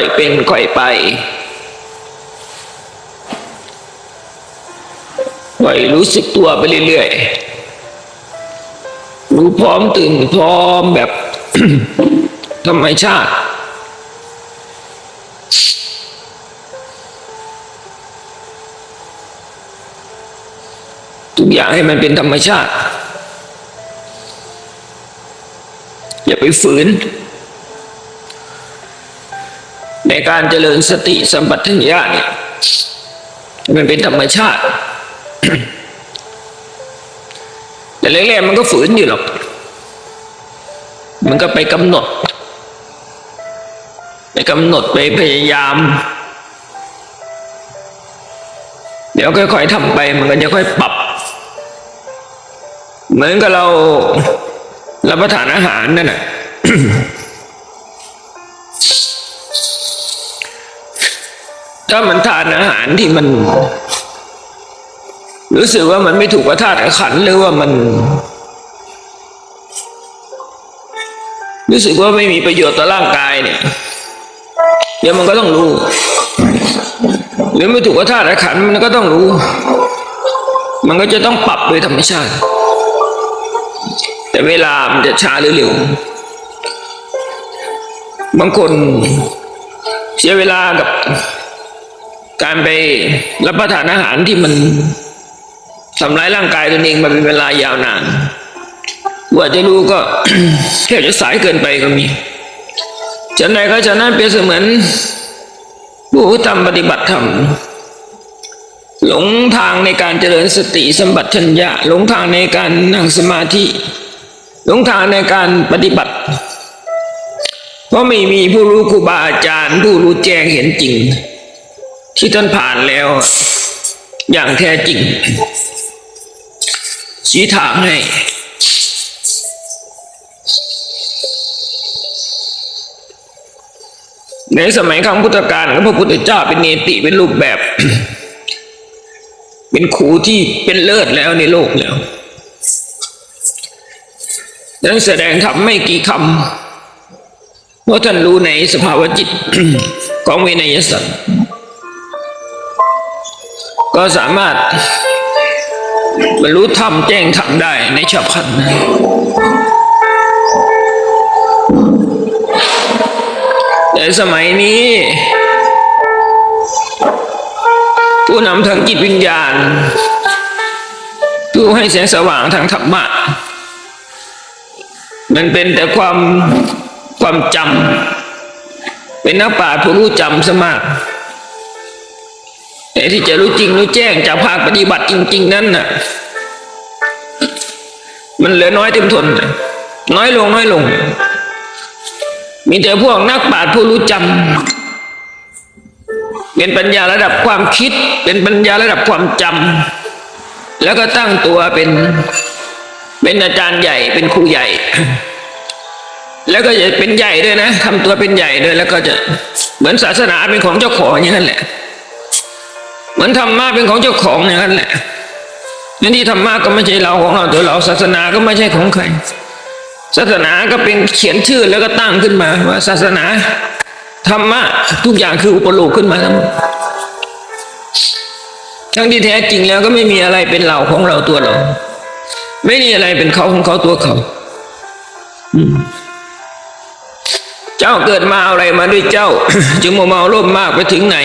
อยเป็นค่อยไปค่อยรู้สึกตัวไปเรื่อยๆ รู้พร้อมตื่นพร้อมแบบ ธรรมชาติ ทุกอย่างให้มันเป็นธรรมชาติ อย่าไปฝืน ในการเจริญสติสัมปชัญญะเนี่ยมันเป็นธรรมชาติ แต่แรกๆมันก็ฝืนอยู่หรอก มันก็ไปกำหนด ไปกำหนดไปพยายาม เดี๋ยวค่อยๆทำไปมันก็จะค่อยปรับ เหมือนกับเรารับประทานอาหารนั่นแหละ ถ้ามันทานอาหารที่มัน รู้สึกว่ามันไม่ถูกกับธาตุขันหรือว่ามัน รู้สึกว่าไม่มีประโยชน์ต่อร่างกายเนี่ย เดี๋ยวมันก็ต้องรู้ หรือไม่ถูกกับธาตุขันมันก็ต้องรู้ มันก็จะต้องปรับโดยธรรมชาติ แต่เวลามันจะช้าหรือเร็วบางคนเสียเวลากับ การไปรับประทานอาหารที่มันทำร้ายร่างกายตนเองมาเป็นเวลายาวนานกว่าจะรู้ก็แค่จะสายเกินไปก็มีฉะนั้นก็ฉะนั้นเปรียบเสมือนผู้ทำปฏิบัติธรรมหลงทางในการเจริญสติสัมปชัญญะหลงทางในการนั่งสมาธิ หลงทางในการปฏิบัติ เพราะไม่มีผู้รู้ครูบาอาจารย์ ผู้รู้แจ้งเห็นจริง ที่ท่านผ่านแล้ว อย่างแท้จริง ชี้ทางให้ในสมัยครั้งพุทธกาลพระพุทธเจ้าเป็นเนติเป็นรูปแบบ เป็นครูที่เป็นเลิศแล้วในโลกแล้วนั้นแสดงธรรมไม่กี่คำเพราะท่านรู้ในสภาวะจิตของวินัยสัตว์ ก็สามารถบรรลุธรรมแจ้งธรรมได้ในฉับพลันแต่สมัยนี้ ผู้นำทางจิตวิญญาณ ผู้ให้แสงสว่างทางธรรมะ มันเป็นแต่ความความจำเป็นนักปราชญ์ผู้รู้จำสมาก แต่ที่จะรู้จริงรู้แจ้งจากภาคปฏิบัติจริง ๆ นั้นน่ะ มันเหลือน้อยเต็มทน น้อยลงน้อยลง มีแต่พวกนักปราชญ์ผู้รู้จำเป็นปัญญาระดับความคิด เป็นปัญญาระดับความจำแล้วก็ตั้งตัวเป็นเป็นอาจารย์ใหญ่เป็นครูใหญ่ แล้วก็จะเป็นใหญ่ด้วยนะทำตัวเป็นใหญ่ด้วย แล้วก็จะเหมือนศาสนาเป็นของเจ้าของอย่างนั้นแหละ เหมือนธรรมะเป็นของเจ้าของอย่างนั้นแหละนั่นที่ธรรมะก็ไม่ใช่เราของเราตัวเราศาสนาก็ไม่ใช่ของใคร ศาสนาก็เป็นเขียนชื่อแล้วก็ตั้งขึ้นมาว่าศาสนาธรรมะทุกอย่างคืออุปโลกขึ้นมาทั้งหมดทั้งที่แท้จริงแล้วก็ไม่มีอะไรเป็นเราของเราตัวเรา ไม่มีอะไรเป็นเขาของเขาตัวเขาเจ้าเกิดมาอะไรมาด้วยเจ้า จึงมัวเมาโลภมากไปถึงไหน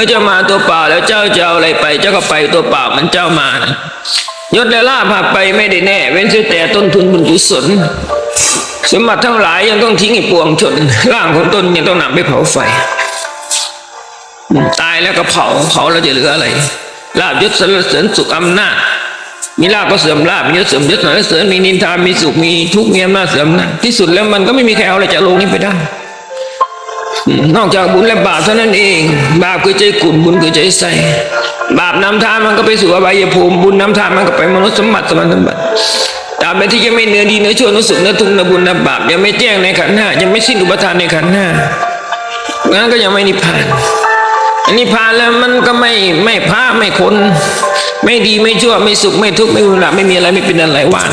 มื่อเจ้ามาตัวเปล่าแล้วเจ้าจะเอาอะไรไป เจ้าก็ไปตัวเปล่ามันเจ้ามานะยศและลาภหากไปไม่ได้แน่ เว้นเสียแต่ต้นทุนบุญกุศลสมบัติทั้งหลายยังต้องทิ้งให้ปวงชนร่างของตนยังต้องนำไปเผาไฟ ตายแล้วก็เผาเผาแล้วจะเหลืออะไรลาบยศสรรเสริญสุขอำนาจมีลาบก็เสื่อมลาบมียศเสื่อมยศสรรเสริญมีนินทามีสุขมีทุกข์มีอำนาจเสื่อมนะที่สุดแล้วมันก็ไม่มีใครเอาอะไรจากโลกนี้ไปได้ นอกจากบุญและบาปเท่านั้นเอง บาปคือใจกุ่นบุญคือใจใสบาปนำทางมันก็ไปสู่อบายภูมิบุญนำทางมันก็ไปมนุษย์สมบัติสมบัติสมบัติตราบใดที่ยังไม่เนื้อดีเนื้อชั่วเนื้อสุขเนื้อทุกข์เนื้อบุญเนื้อบาปยังไม่แจ้งในขันธ์ห้ายังไม่สิ้นอุปทานในขันธ์ห้างั้นก็ยังไม่นิพพานอันนี้พานแล้วมันก็ไม่ไม่พาไม่คน ไม่ดีไม่ชั่วไม่สุขไม่ทุกข์ไม่รุนแรไม่มีอะไรไม่เป็นอะไรว่าง